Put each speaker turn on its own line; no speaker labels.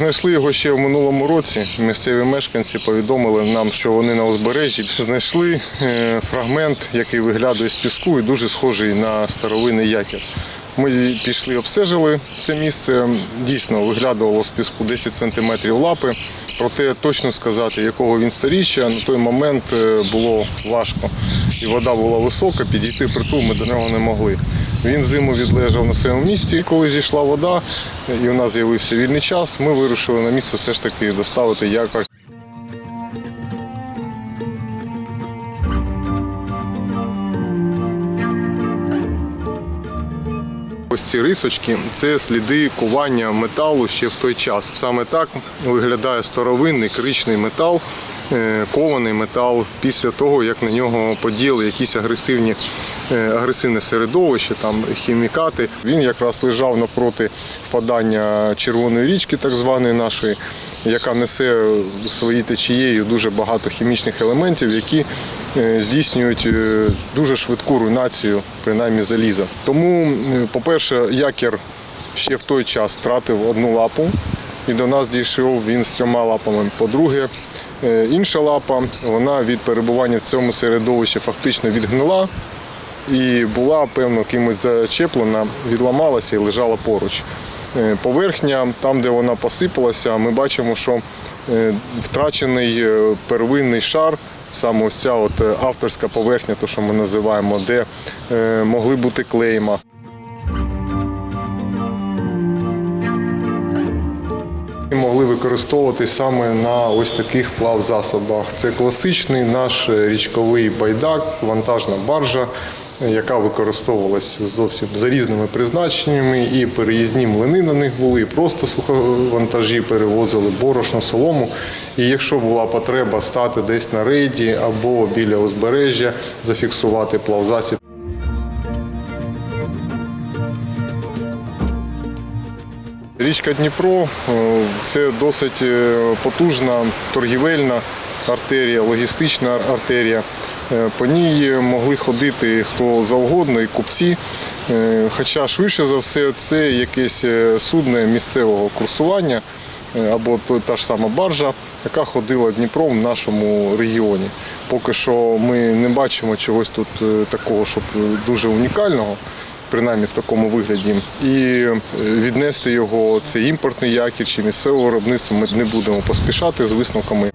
Знайшли його ще в минулому році. Місцеві мешканці повідомили нам, що вони на узбережжі знайшли е, фрагмент, який виглядає з піску і дуже схожий на старовинний якір. Ми пішли, обстежили це місце. Дійсно виглядувало з піску 10 сантиметрів лапи. Проте точно сказати, якого він сторіччя, на той момент е, було важко. І вода була висока, підійти притул ми до нього не могли. Він зиму відлежав на своєму місці. І коли зійшла вода, і у нас з'явився вільний час, ми вирішили на місце все ж таки доставити якор. Ось ці рисочки це сліди кування металу ще в той час. Саме так виглядає старовинний кричний метал, е, кований метал після того, як на нього поділи якісь агресивні, е, агресивне середовище, там хімікати. Він якраз лежав напроти впадання червоної річки, так званої нашої, яка несе своїй течією дуже багато хімічних елементів, які е, здійснюють е, дуже швидку руйнацію, принаймні заліза. Тому, по-перше, якір ще в той час втратив одну лапу. І до нас дійшов він з трьома лапами. По-друге, е, інша лапа, вона від перебування в цьому середовищі фактично відгнила і була, певно, кимось зачеплена, відламалася і лежала поруч. Е, Поверхня, там, де вона посипалася, ми бачимо, що е, втрачений е, первинний шар, саме ось ця от авторська поверхня, то що ми називаємо, де могли бути клейма. Могли використовувати саме на ось таких плавзасобах. Це класичний наш річковий байдак, вантажна баржа, яка використовувалась зовсім за різними призначеннями. І переїзні млини на них були, і просто суховантажі перевозили борошно, солому. І якщо була потреба стати десь на рейді або біля узбережжя, зафіксувати плавзасіб. Річка Дніпро е, це досить е, потужна торгівельна артерія, логістична артерія. Е, По ній могли ходити хто завгодно, і купці. Е, Хоча швидше за все це якесь е, судно місцевого курсування або та ж сама баржа, яка ходила Дніпром в нашому регіоні. Поки що ми не бачимо чогось тут такого, щоб дуже унікального принаймні в такому вигляді. І віднести його, цей імпортний якір чи місцеве виробництво, ми не будемо поспішати з висновками.